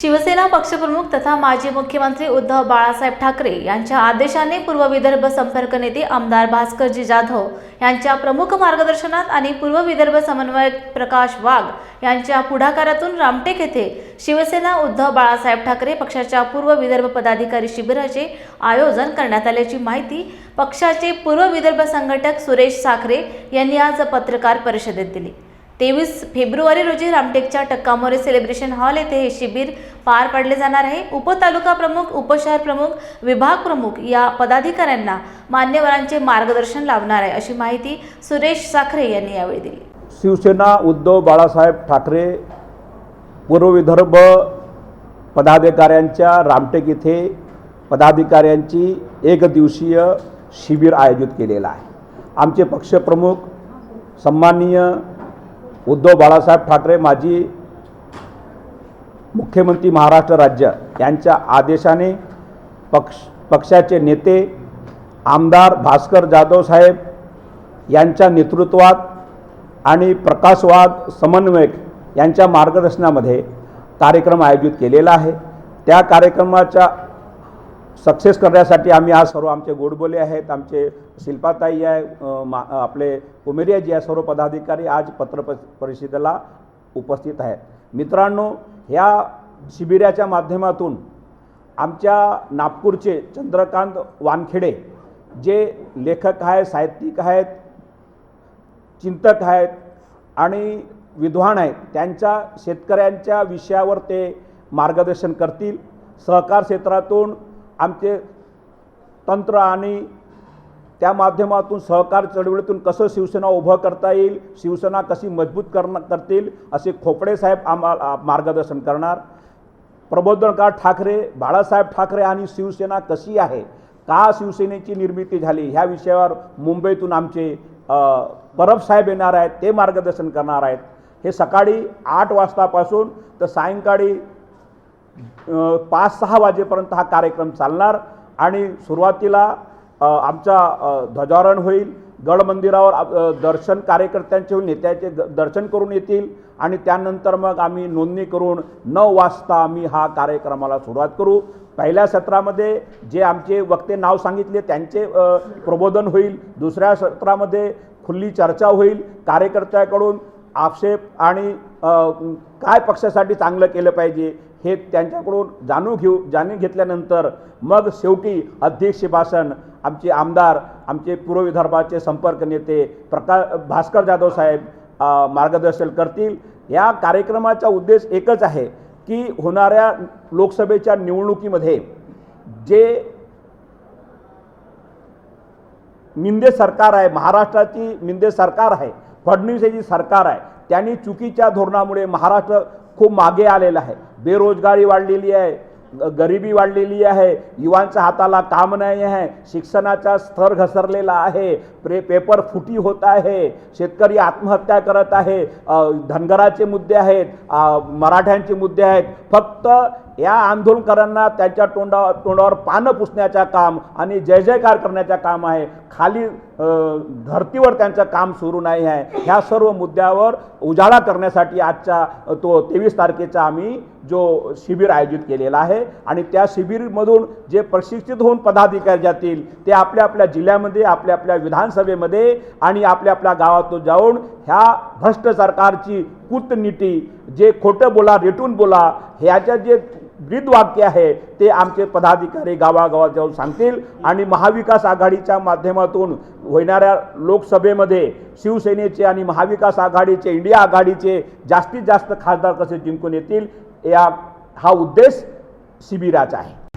शिवसेना पक्षप्रमुख तथा माजी मुख्यमंत्री उद्धव बाळासाहेब ठाकरे यांच्या आदेशाने पूर्व विदर्भ संपर्क नेते आमदार भास्करजी जाधव यांच्या प्रमुख मार्गदर्शनात आणि पूर्व विदर्भ समन्वयक प्रकाश वाघ यांच्या पुढाकारातून रामटेक येथे शिवसेना उद्धव बाळासाहेब ठाकरे पक्षाच्या पूर्व विदर्भ पदाधिकारी शिबिराचे आयोजन करण्यात आल्याची माहिती पक्षाचे पूर्व विदर्भ संघटक सुरेश साखरे यांनी आज पत्रकार परिषदेत दिली. तेवीस फेब्रुवारी रोजी रामटेकच्या टक्कामोरे सेलिब्रेशन हॉल येथे हे शिबिर पार पाडले जाणार आहे. उपतालुका प्रमुख उपशहर प्रमुख विभाग प्रमुख या पदाधिकाऱ्यांना मान्यवरांचे मार्गदर्शन लावणार आहे अशी माहिती सुरेश साखरे यांनी यावेळी दिली. शिवसेना उद्धव बाळासाहेब ठाकरे पूर्व विदर्भ पदाधिकाऱ्यांच्या रामटेक येथे पदाधिकाऱ्यांची एक दिवसीय शिबिर आयोजित केलेलं आहे. आमचे पक्षप्रमुख सन्माननीय उद्धव बाळासाहेब ठाकरे माजी मुख्यमंत्री महाराष्ट्र राज्य यांच्या आदेशाने पक्ष पक्षाचे नेते आमदार भास्कर जाधव साहेब यांच्या नेतृत्वात आणि प्रकाशवाद समन्वयक यांच्या मार्गदर्शनामध्ये कार्यक्रम आयोजित केलेला आहे. त्या कार्यक्रमाच्या सक्सेस करण्यासाठी आम्ही आज सर्व आमचे गोडबोले आहेत आमचे शिल्पाताई आहे मा आपले उमेरियाजी आहे सर्व पदाधिकारी आज पत्र परिषदेला उपस्थित आहेत. मित्रांनो ह्या शिबिराच्या माध्यमातून आमच्या नागपूरचे चंद्रकांत वानखेडे जे लेखक आहेत साहित्यिक आहेत चिंतक आहेत आणि विद्वान आहेत त्यांच्या शेतकऱ्यांच्या विषयावर ते मार्गदर्शन करतील. सहकार क्षेत्रातून आमचे तंत्र आणि त्या माध्यमातून सहकार चळवळीतून कसं शिवसेना उभं करता येईल शिवसेना कशी मजबूत करण करतील असे खोपडे साहेब आम्हाला मार्गदर्शन करणार. प्रबोधनकार ठाकरे बाळासाहेब ठाकरे आणि शिवसेना कशी आहे का शिवसेनेची निर्मिती झाली ह्या विषयावर मुंबईतून आमचे परबसाहेब परब साहेब येणार आहेत ते मार्गदर्शन करणार आहेत. हे सकाळी आठ वाजतापासून तर सायंकाळी पाच सहा वाजेपर्यंत हा कार्यक्रम चालणार आणि सुरुवातीला आमचा ध्वजारोहण होईल गड मंदिरावर दर्शन कार्यकर्त्यांचे होईल नेत्याचे द- दर्शन करून येतील आणि त्यानंतर मग आम्ही नोंदणी करून नऊ वाजता आम्ही हा कार्यक्रमाला सुरुवात करू. पहिल्या सत्रामध्ये जे आमचे वक्ते नाव सांगितले त्यांचे प्रबोधन होईल. दुसऱ्या सत्रामध्ये खुल्ली चर्चा होईल. कार्यकर्त्याकडून आक्षेप आणि काय पक्षासाठी चांगलं केलं पाहिजे हे त्यांच्याकडून जाणून घेऊ जाणून घेतल्यानंतर मग शेवटी अध्यक्ष भाषण आमचे आमदार आमचे पूर्व विदर्भाचे संपर्क नेते प्रका भास्कर जाधव साहेब मार्गदर्शन करतील. या कार्यक्रमाचा उद्देश एकच आहे की होणाऱ्या लोकसभेच्या निवडणुकीमध्ये जे मिंदे सरकार आहे महाराष्ट्राची मिंदे सरकार आहे फडणवीस जी सरकार आहे त्यांनी चुकीच्या धोरणामुळे महाराष्ट्र खूप मागे आलेला आहे. बेरोजगारी वाढलेली आहे. गरिबी वाढलेली आहे. युवांच्या हाताला काम नाही आहे. शिक्षणाचा स्तर घसरलेला आहे. प्रे पेपर फुटी होत आहे. शेतकरी आत्महत्या करत आहे. धनगराचे मुद्दे आहेत. मराठ्यांचे मुद्दे आहेत. फक्त या आंदोलनकरांना त्यांच्या तोंडा तोंडावर पानं पुसण्याच्या काम आणि जय जयकार करण्याच्या काम आहे. खाली धरतीवर धर्तीवर त्यांचं काम सुरू नाही आहे. ह्या सर्व मुद्द्यावर उजाळा करण्यासाठी आजच्या तो तेवीस तारखेचा आम्ही जो शिबिर आयोजित केलेला आहे आणि त्या शिबिरमधून जे प्रशिक्षित होऊन पदाधिकारी जातील ते आपल्या आपल्या जिल्ह्यामध्ये आपल्या आपल्या विधानसभेमध्ये आणि आपल्या आपल्या गावातून जाऊन ह्या भ्रष्ट सरकारची कूटनीती जे खोटं बोला रेटून बोला ह्याच्या जे ब्रीदवाक्य आहे ते आमचे पदाधिकारी गावागावात जाऊन सांगतील आणि महाविकास आघाडीच्या माध्यमातून होणाऱ्या लोकसभेमध्ये शिवसेनेचे आणि महाविकास आघाडीचे इंडिया आघाडीचे जास्तीत जास्त खासदार कसे जिंकून येतील या हा उद्देश शिबिराचा आहे.